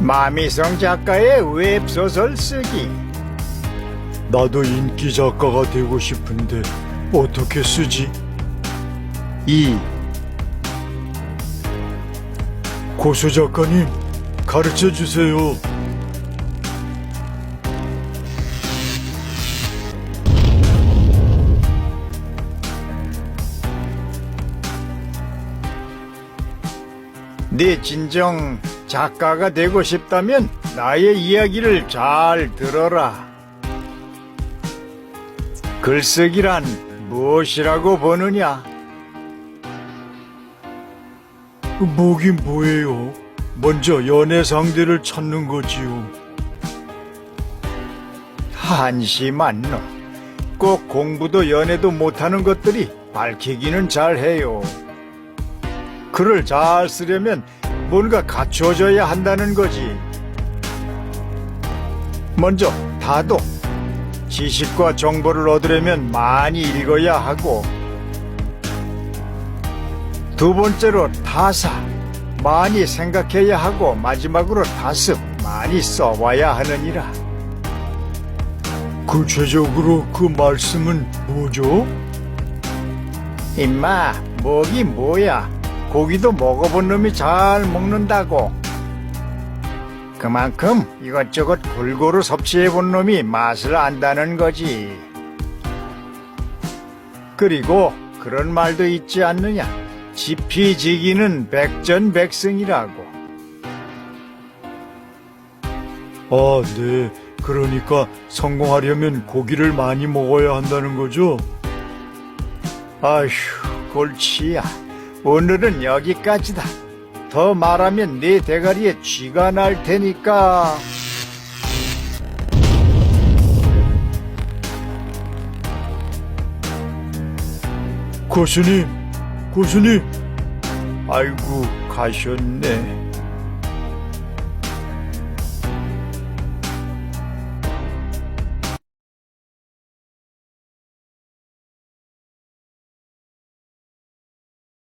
마미성 작가의 웹소설 쓰기. 나도 인기 작가가 되고 싶은데 어떻게 쓰지? 2. 고수 작가님 가르쳐 주세요. 네 진정 작가가 되고 싶다면 나의 이야기를 잘 들어라. 글쓰기란 무엇이라고 보느냐? 뭐긴 뭐예요? 먼저 연애 상대를 찾는 거지요. 한심한 놈. 꼭 공부도 연애도 못하는 것들이 밝히기는 잘해요. 글을 잘 쓰려면 뭔가 갖춰져야 한다는 거지. 먼저 다독. 지식과 정보를 얻으려면 많이 읽어야 하고. 두 번째로 타사. 많이 생각해야 하고 마지막으로 다습. 많이 써와야 하느니라. 구체적으로 그 말씀은 뭐죠? 임마, 뭐기 뭐야? 고기도 먹어본 놈이 잘 먹는다고. 그만큼 이것저것 골고루 섭취해본 놈이 맛을 안다는 거지. 그리고 그런 말도 있지 않느냐? 지피지기는 백전백승이라고. 아, 네. 그러니까 성공하려면 고기를 많이 먹어야 한다는 거죠? 아휴, 골치야. 오늘은 여기까지다. 더 말하면 네 대가리에 쥐가 날 테니까. 고수님, 고수님. 아이고, 가셨네.